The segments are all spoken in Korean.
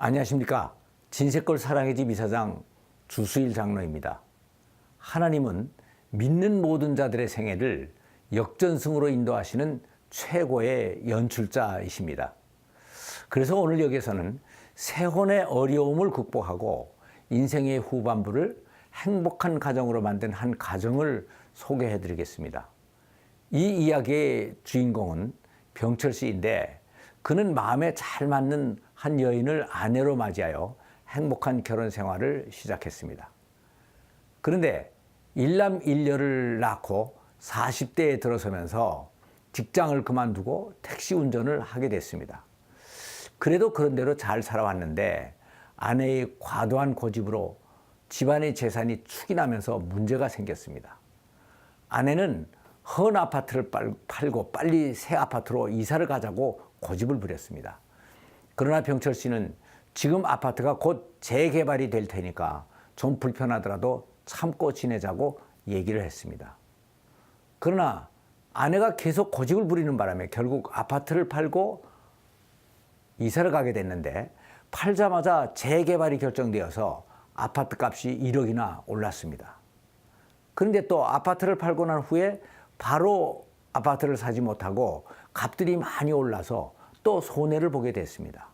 안녕하십니까. 진세골 사랑의 집 이사장 주수일 장로입니다. 하나님은 믿는 모든 자들의 생애를 역전승으로 인도하시는 최고의 연출자이십니다. 그래서 오늘 여기서는 세혼의 어려움을 극복하고 인생의 후반부를 행복한 가정으로 만든 한 가정을 소개해 드리겠습니다. 이 이야기의 주인공은 병철 씨인데 그는 마음에 잘 맞는 한 여인을 아내로 맞이하여 행복한 결혼 생활을 시작했습니다. 그런데 일남 일녀를 낳고 40대에 들어서면서 직장을 그만두고 택시 운전을 하게 됐습니다. 그래도 그런대로 잘 살아왔는데 아내의 과도한 고집으로 집안의 재산이 축이 나면서 문제가 생겼습니다. 아내는 헌 아파트를 팔고 빨리 새 아파트로 이사를 가자고 고집을 부렸습니다. 그러나 병철 씨는 지금 아파트가 곧 재개발이 될 테니까 좀 불편하더라도 참고 지내자고 얘기를 했습니다. 그러나 아내가 계속 고집을 부리는 바람에 결국 아파트를 팔고 이사를 가게 됐는데 팔자마자 재개발이 결정되어서 아파트 값이 1억이나 올랐습니다. 그런데 또 아파트를 팔고 난 후에 바로 아파트를 사지 못하고 값들이 많이 올라서 또 손해를 보게 됐습니다.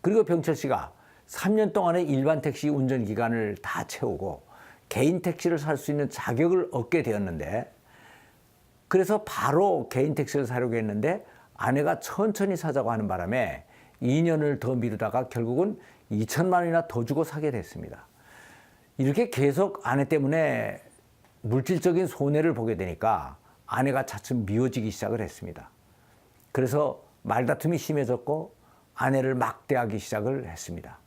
그리고 병철 씨가 3년 동안의 일반 택시 운전 기간을 다 채우고 개인 택시를 살 수 있는 자격을 얻게 되었는데 그래서 바로 개인 택시를 사려고 했는데 아내가 천천히 사자고 하는 바람에 2년을 더 미루다가 결국은 2천만 원이나 더 주고 사게 됐습니다. 이렇게 계속 아내 때문에 물질적인 손해를 보게 되니까 아내가 차츰 미워지기 시작을 했습니다. 그래서 말다툼이 심해졌고 아내를 막대하기 시작을 했습니다.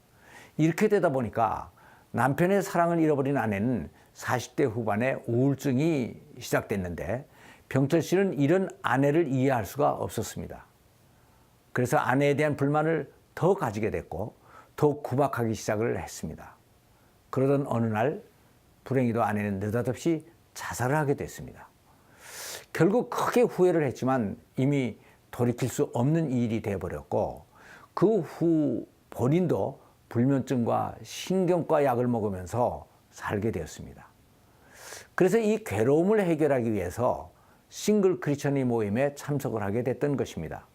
이렇게 되다 보니까 남편의 사랑을 잃어버린 아내는 40대 후반에 우울증이 시작됐는데 병철 씨는 이런 아내를 이해할 수가 없었습니다. 그래서 아내에 대한 불만을 더 가지게 됐고 더 구박하기 시작을 했습니다. 그러던 어느 날 불행히도 아내는 느닷없이 자살을 하게 됐습니다. 결국 크게 후회를 했지만 이미 돌이킬 수 없는 일이 되어버렸고 그 후 본인도 불면증과 신경과 약을 먹으면서 살게 되었습니다. 그래서 이 괴로움을 해결하기 위해서 싱글 크리스천의 모임에 참석을 하게 됐던 것입니다.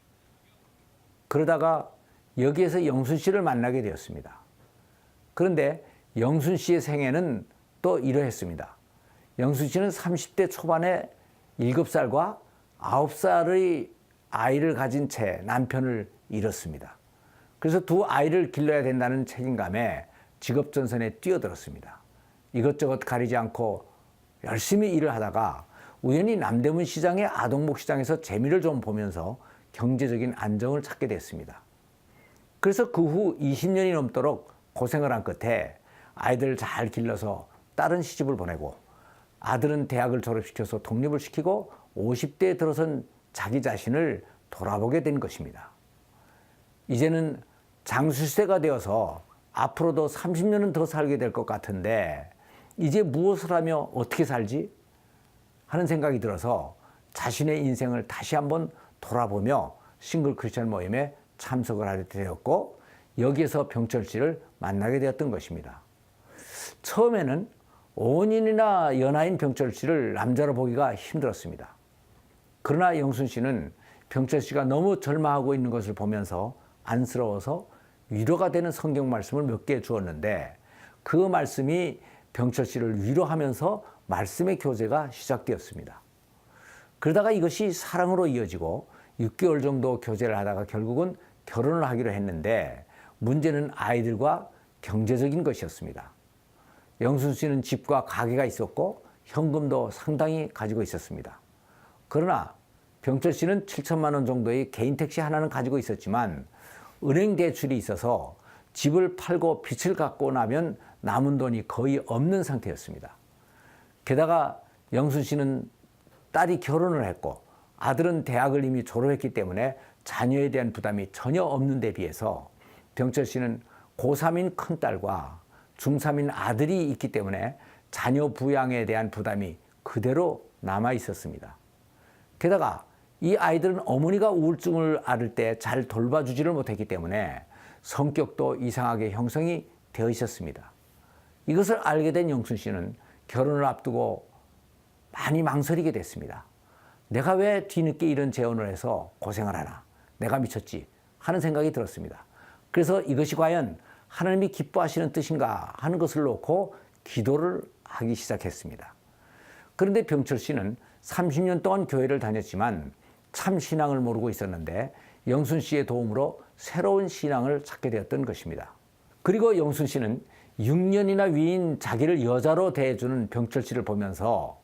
그러다가 여기에서 영순 씨를 만나게 되었습니다. 그런데 영순 씨의 생애는 또 이러했습니다. 영순 씨는 30대 초반에 7살과 9살의 아이를 가진 채 남편을 잃었습니다. 그래서 두 아이를 길러야 된다는 책임감에 직업전선에 뛰어들었습니다. 이것저것 가리지 않고 열심히 일을 하다가 우연히 남대문 시장의 아동복 시장에서 재미를 좀 보면서 경제적인 안정을 찾게 됐습니다. 그래서 그 후 20년이 넘도록 고생을 한 끝에 아이들을 잘 길러서 딸은 시집을 보내고 아들은 대학을 졸업시켜서 독립을 시키고 50대에 들어선 자기 자신을 돌아보게 된 것입니다. 이제는 장수시대가 되어서 앞으로도 30년은 더 살게 될 것 같은데 이제 무엇을 하며 어떻게 살지? 하는 생각이 들어서 자신의 인생을 다시 한번 돌아보며 싱글 크리스천 모임에 참석을 하게 되었고 여기에서 병철 씨를 만나게 되었던 것입니다. 처음에는 5년이나 연하인 병철 씨를 남자로 보기가 힘들었습니다. 그러나 영순 씨는 병철 씨가 너무 절망하고 있는 것을 보면서 안쓰러워서 위로가 되는 성경 말씀을 몇 개 주었는데 그 말씀이 병철 씨를 위로하면서 말씀의 교제가 시작되었습니다. 그러다가 이것이 사랑으로 이어지고 6개월 정도 교제를 하다가 결국은 결혼을 하기로 했는데 문제는 아이들과 경제적인 것이었습니다. 영순 씨는 집과 가게가 있었고 현금도 상당히 가지고 있었습니다. 그러나 병철 씨는 7천만 원 정도의 개인 택시 하나는 가지고 있었지만 은행 대출이 있어서 집을 팔고 빚을 갚고 나면 남은 돈이 거의 없는 상태였습니다. 게다가 영순 씨는 딸이 결혼을 했고 아들은 대학을 이미 졸업했기 때문에 자녀에 대한 부담이 전혀 없는 데 비해서 병철 씨는 고3인 큰딸과 중3인 아들이 있기 때문에 자녀 부양에 대한 부담이 그대로 남아 있었습니다. 게다가 이 아이들은 어머니가 우울증을 앓을 때 잘 돌봐주지를 못했기 때문에 성격도 이상하게 형성이 되어 있었습니다. 이것을 알게 된 영순 씨는 결혼을 앞두고 많이 망설이게 됐습니다. 내가 왜 뒤늦게 이런 재혼을 해서 고생을 하나? 내가 미쳤지? 하는 생각이 들었습니다. 그래서 이것이 과연 하나님이 기뻐하시는 뜻인가 하는 것을 놓고 기도를 하기 시작했습니다. 그런데 병철 씨는 30년 동안 교회를 다녔지만 참 신앙을 모르고 있었는데 영순 씨의 도움으로 새로운 신앙을 찾게 되었던 것입니다. 그리고 영순 씨는 6년이나 위인 자기를 여자로 대해주는 병철 씨를 보면서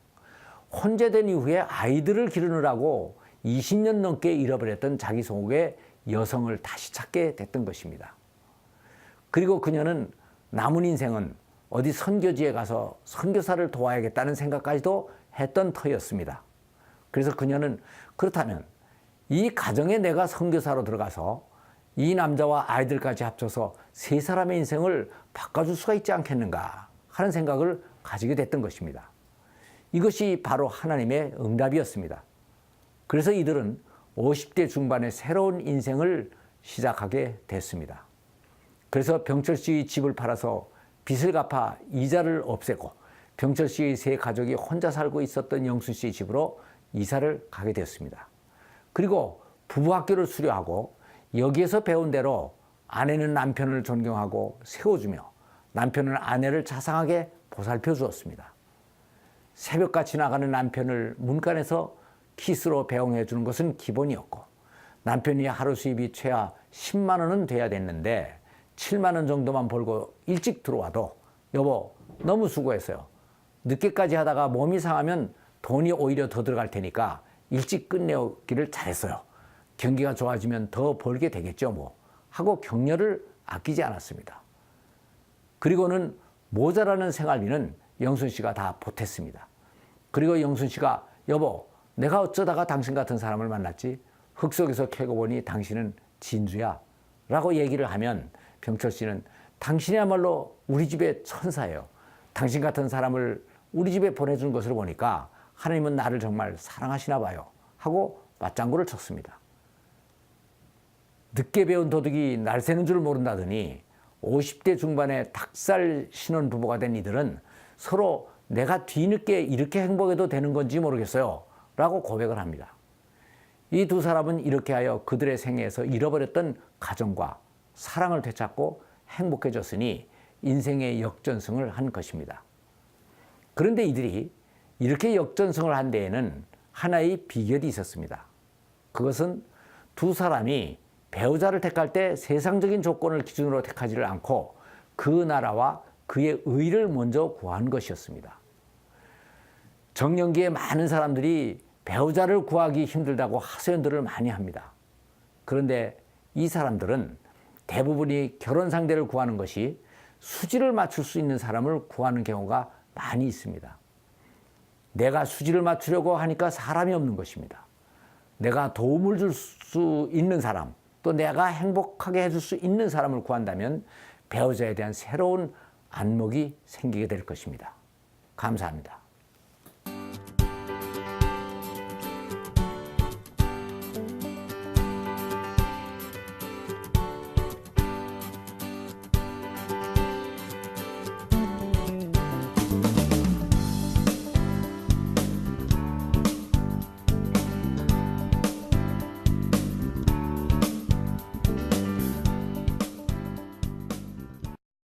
혼재된 이후에 아이들을 기르느라고 20년 넘게 잃어버렸던 자기 속의 여성을 다시 찾게 됐던 것입니다. 그리고 그녀는 남은 인생은 어디 선교지에 가서 선교사를 도와야겠다는 생각까지도 했던 터였습니다. 그래서 그녀는 그렇다면 이 가정에 내가 선교사로 들어가서 이 남자와 아이들까지 합쳐서 세 사람의 인생을 바꿔줄 수가 있지 않겠는가 하는 생각을 가지게 됐던 것입니다. 이것이 바로 하나님의 응답이었습니다. 그래서 이들은 50대 중반의 새로운 인생을 시작하게 됐습니다. 그래서 병철 씨의 집을 팔아서 빚을 갚아 이자를 없애고 병철 씨의 세 가족이 혼자 살고 있었던 영순 씨의 집으로 이사를 가게 되었습니다. 그리고 부부 학교를 수료하고 여기에서 배운 대로 아내는 남편을 존경하고 세워주며 남편은 아내를 자상하게 보살펴 주었습니다. 새벽같이 나가는 남편을 문간에서 키스로 배웅해 주는 것은 기본이었고 남편이 하루 수입이 최하 10만 원은 돼야 됐는데 7만 원 정도만 벌고 일찍 들어와도 여보 너무 수고했어요. 늦게까지 하다가 몸이 상하면 돈이 오히려 더 들어갈 테니까 일찍 끝내기를 잘했어요. 경기가 좋아지면 더 벌게 되겠죠 뭐 하고 격려를 아끼지 않았습니다. 그리고는 모자라는 생활비는 영순 씨가 다 보탰습니다. 그리고 영순 씨가 여보 내가 어쩌다가 당신 같은 사람을 만났지 흙 속에서 캐고 보니 당신은 진주야 라고 얘기를 하면 병철 씨는 당신이야말로 우리 집의 천사예요. 당신 같은 사람을 우리 집에 보내준 것을 보니까 하나님은 나를 정말 사랑하시나 봐요. 하고 맞장구를 쳤습니다. 늦게 배운 도둑이 날 새는 줄 모른다더니 50대 중반에 닭살 신혼 부부가 된 이들은 서로 내가 뒤늦게 이렇게 행복해도 되는 건지 모르겠어요. 라고 고백을 합니다. 이 두 사람은 이렇게 하여 그들의 생애에서 잃어버렸던 가정과 사랑을 되찾고 행복해졌으니 인생의 역전승을 한 것입니다. 그런데 이들이 이렇게 역전승을 한 데에는 하나의 비결이 있었습니다. 그것은 두 사람이 배우자를 택할 때 세상적인 조건을 기준으로 택하지를 않고 그 나라와 그의 의를 먼저 구한 것이었습니다. 정년기에 많은 사람들이 배우자를 구하기 힘들다고 하소연들을 많이 합니다. 그런데 이 사람들은 대부분이 결혼 상대를 구하는 것이 수지를 맞출 수 있는 사람을 구하는 경우가 많이 있습니다. 내가 수지를 맞추려고 하니까 사람이 없는 것입니다. 내가 도움을 줄 수 있는 사람, 또 내가 행복하게 해줄 수 있는 사람을 구한다면 배우자에 대한 새로운 안목이 생기게 될 것입니다. 감사합니다.